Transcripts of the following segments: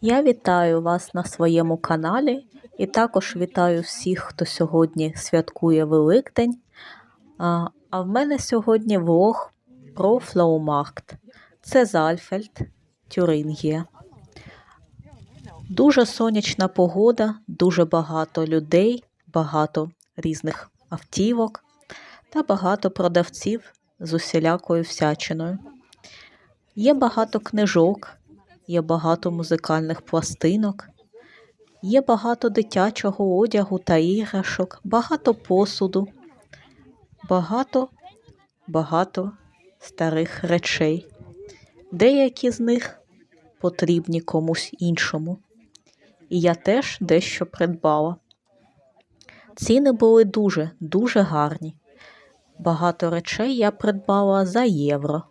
Я вітаю вас на своєму каналі і також вітаю всіх, хто сьогодні святкує Великдень. А, а в мене сьогодні влог про Флоумаркт. Це Зальфельд, Тюрингія. Дуже сонячна погода, дуже багато людей, багато різних автівок та багато продавців з усілякою всячиною. Є багато книжок, є багато музикальних пластинок, є багато дитячого одягу та іграшок, багато посуду, багато, багато старих речей. Деякі з них потрібні комусь іншому. І я теж дещо придбала. Ціни були дуже, дуже гарні. Багато речей я придбала за євро.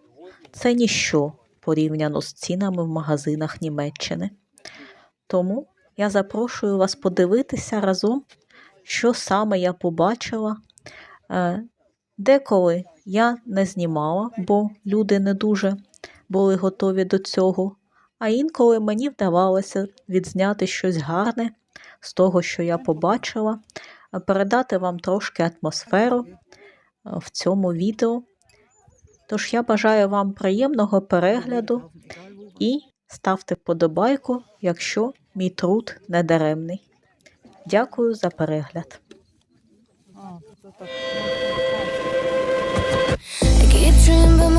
Це ніщо порівняно з цінами в магазинах Німеччини. Тому я запрошую вас подивитися разом, що саме я побачила. Е, Деколи я не знімала, бо люди не дуже були готові до цього. А інколи мені вдавалося відзняти щось гарне з того, що я побачила, е, передати вам трошки атмосферу е, в цьому відео. Тож я бажаю вам приємного перегляду і ставте вподобайку, якщо мій труд не даремний. Дякую за перегляд. I keep dreaming, but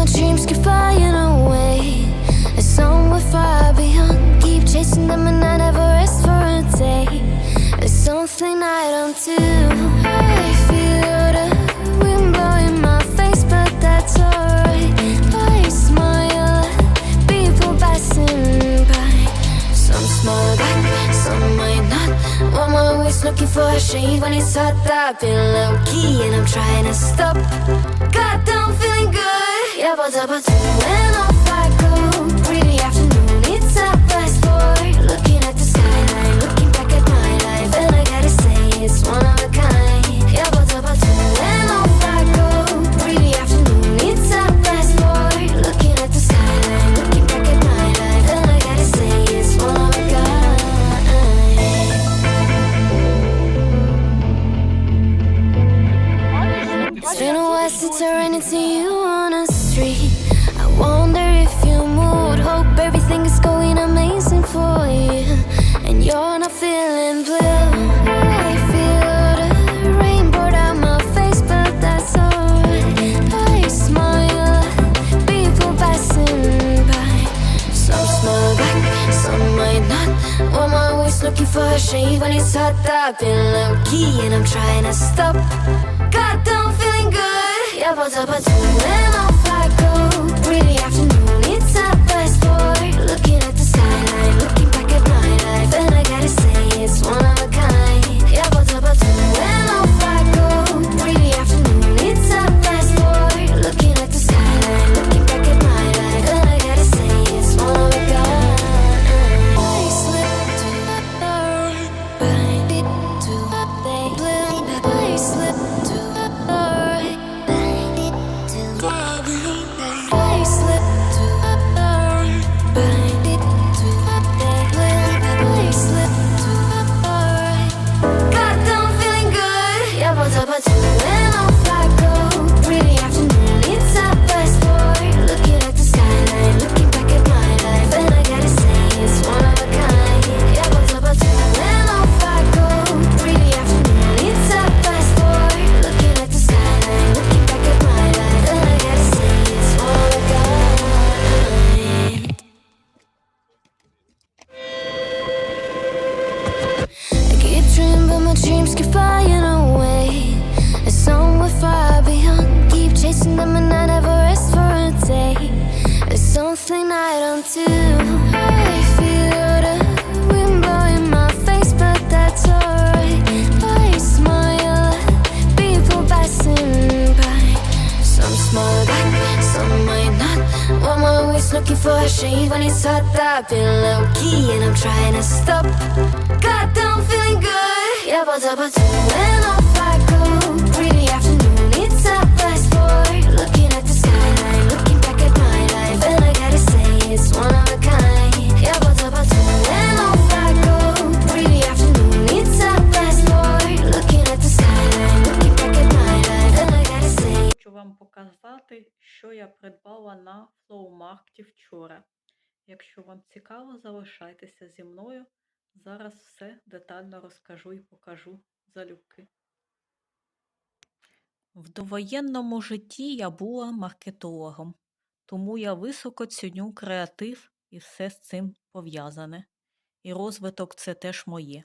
looking for a shade when it's hot. I've been low key, and I'm trying to stop. God, I'm feeling good. Yeah, but but when I've been low key and I'm trying to stop. God, I'm feeling good. Yeah, but but flying away. It's somewhere far beyond. Keep chasing them, and I never rest for a day. There's something I don't do. I feel the wind blowing my face, but that's alright. I smile at people passing by. Some smile back, some might not. I'm always looking for a shade when it's hot. I've been low key and I'm trying to stop. God, I'm feeling good. Yeah, but up a when off I go. Pretty afternoon, it's half past four. Looking at the skyline, looking back at my life, and I gotta say it's one of a kind. Yeah, but up a when off I go. Pretty afternoon, it's half past four. Looking at the skyline, looking back at my life, and I gotta say. Хочу вам показати, що я придбала на флоумаркті вчора. Якщо вам цікаво, залишайтеся зі мною. Зараз все детально розкажу і покажу залюбки. В довоєнному житті я була маркетологом, тому я високо ціню креатив і все з цим пов'язане. І розвиток це теж моє.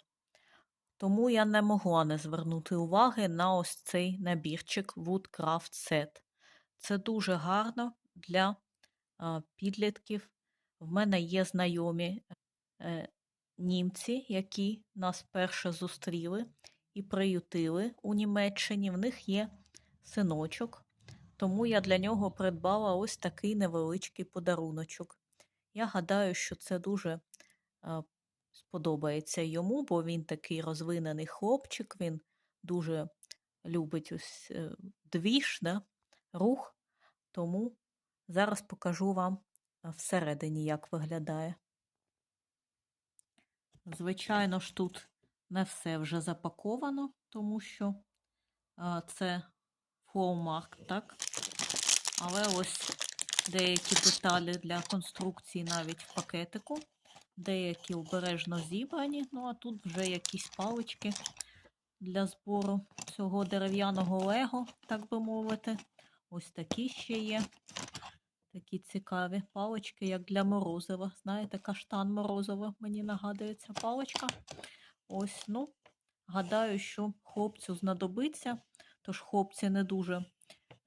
Тому я не могла не звернути уваги на ось цей набірчик Woodcraft Set. Це дуже гарно для підлітків. В мене є знайомі е, німці, які нас перше зустріли і приютили у Німеччині. В них є синочок, тому я для нього придбала ось такий невеличкий подаруночок. Я гадаю, що це дуже е, сподобається йому, бо він такий розвинений хлопчик, він дуже любить ось е, двіж, да, рух, тому зараз покажу вам е, всередині, як виглядає. Звичайно ж, тут не все вже запаковано, тому що а, це флоумарк, так? Але ось деякі деталі для конструкції навіть в пакетику, деякі обережно зібрані, ну а тут вже якісь палички для збору цього дерев'яного лего, так би мовити. Ось такі ще є. Такі цікаві палички, як для морозива. Знаєте, каштан морозива мені нагадує ця паличка. Ось, ну, гадаю, що хлопцю знадобиться. Тож хлопці не дуже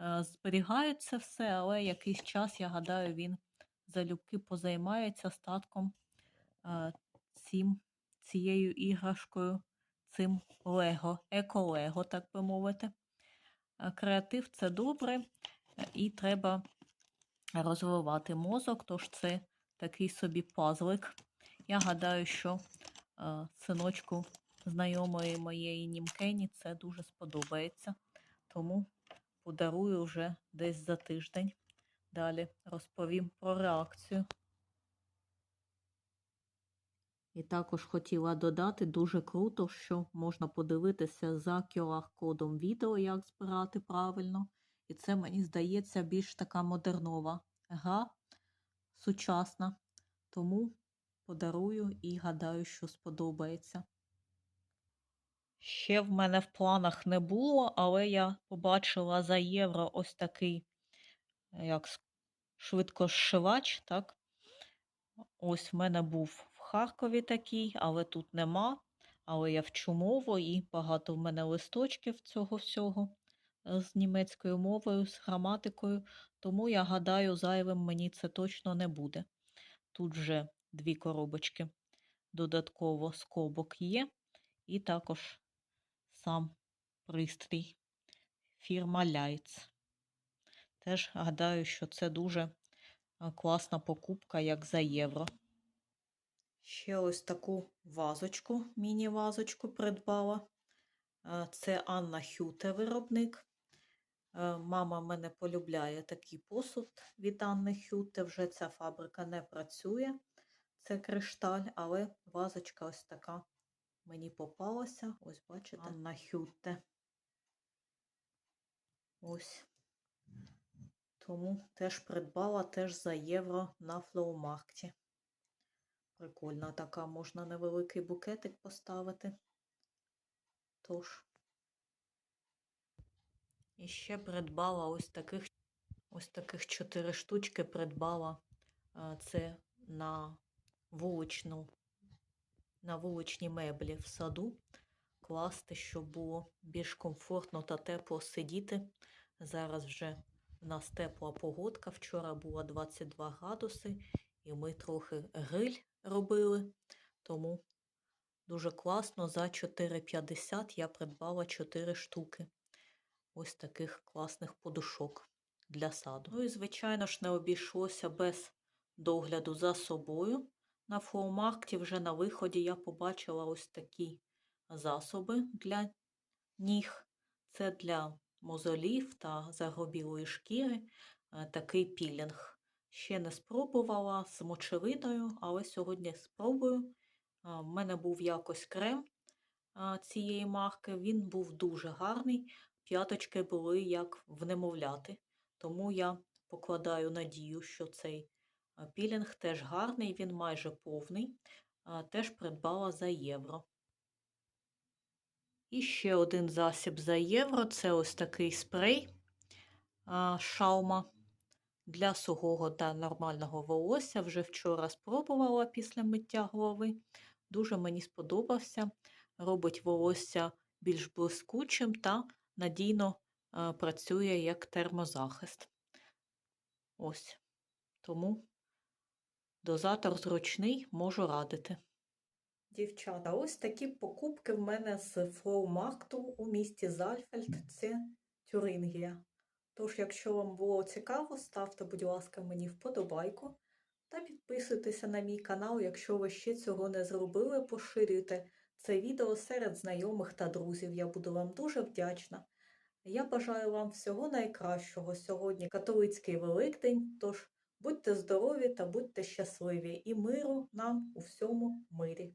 е, зберігають це все, але якийсь час, я гадаю, він залюбки позаймається статком е, цим, цією іграшкою, цим лего, еко-лего, так би мовити. Е, Креатив це добре, і треба розвивати мозок, тож це такий собі пазлик. Я гадаю, що е, синочку знайомої моєї німкені це дуже сподобається. Тому подарую вже десь за тиждень. Далі розповім про реакцію. І також хотіла додати дуже круто, що можна подивитися за QR-кодом відео, як збирати правильно. І це, мені здається, більш така модернова гра, сучасна. Тому подарую і гадаю, що сподобається. Ще в мене в планах не було, але я побачила за євро ось такий, як швидкошивач, так? Ось в мене був в Харкові такий, але тут нема. Але я вчу мову і багато в мене листочків цього всього з німецькою мовою, з граматикою. Тому я гадаю, зайвим мені це точно не буде. Тут вже дві коробочки додатково скобок є, і також сам пристрій фірма Lights. Теж гадаю, що це дуже класна покупка, як за євро. Ще ось таку вазочку, міні-вазочку придбала. Е, Це Анна Хюте виробник. Е, Мама мене полюбляє такий посуд від Анни Хюте. Вже ця фабрика не працює. Це кришталь, але вазочка ось така мені попалася. Ось, бачите, Анна Хюте. Ось. Тому теж придбала теж за євро на флоумаркті. Прикольна така, можна невеликий букетик поставити. Тож. І ще придбала ось таких ось таких чотири штучки придбала. Це на вуличну, на вуличні меблі в саду. Класти, щоб було більш комфортно та тепло сидіти. Зараз вже в нас тепла погодка. Вчора було 22 градуси, і ми трохи гриль робили. Тому дуже класно. За 4,50 я придбала 4 штуки ось таких класних подушок для саду. Ну і, звичайно ж, не обійшлося без догляду за собою. На флоумаркті вже на виході я побачила ось такі засоби для ніг. Це для мозолів та загробілої шкіри е, такий пілінг. Ще не спробувала з мочевиною, але сьогодні спробую. У мене був якось крем цієї марки, він був дуже гарний. П'яточки були як в немовляти. Тому я покладаю надію, що цей пілінг теж гарний, він майже повний. Теж придбала за євро. І ще один засіб за євро це ось такий спрей шаума для сухого та нормального волосся. Вже вчора спробувала після миття голови. Дуже мені сподобався. Робить волосся більш блискучим та надійно е, працює як термозахист. Ось. Тому дозатор зручний, можу радити. Дівчата, ось такі покупки в мене з флоумарту у місті Зальфельд, це Тюрингія. Тож, якщо вам було цікаво, ставте, будь ласка, мені вподобайку та підписуйтеся на мій канал, якщо ви ще цього не зробили, поширюйте це відео серед знайомих та друзів. Я буду вам дуже вдячна. Я бажаю вам всього найкращого сьогодні католицький Великдень, тож будьте здорові та будьте щасливі і миру нам у всьому мирі.